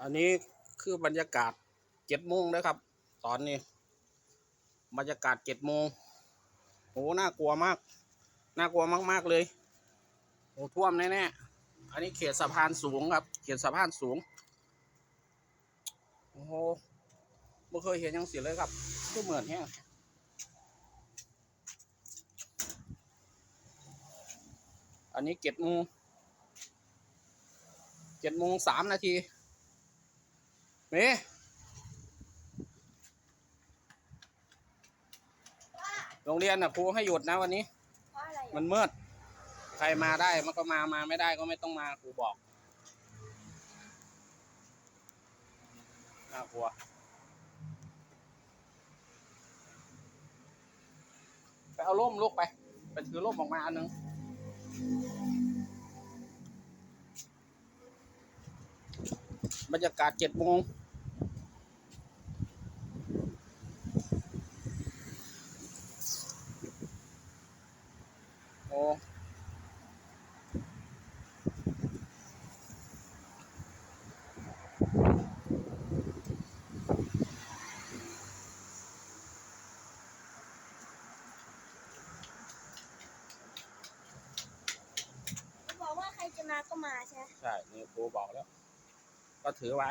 อันนี้คือบรรยากาศเจ็ดโมงนะครับ ตอนนี้บรรยากาศเจ็ดโมงโอ้น่ากลัวมากน่ากลัวมาก ๆ เลยโอ้ท่วมแน่ๆอันนี้เขตสะพานสูงครับ เขตสะพานสูงโอ้โหไม่เคยเห็นยังเสิเลยครับก็เหมือนแฮงอันนี้เจ็ดโมงเจ็ดโมงสามนาที เมโรงเรียนน่ะครูให้หยุดนะวันนี้ เพราะอะไรมันมืด ใครมาได้มันก็มา มาไม่ได้ก็ไม่ต้องมาครูบอกน่ากลัว ไปเอาร่มลูกไป ไปถือร่มออกมาอันหนึง บรรยากาศเจ็ดโมงโอ้บอกว่าใครจะมาก็มาใช่ไหม ใช่ นี่ครูบอกแล้ว ก็ถือไว้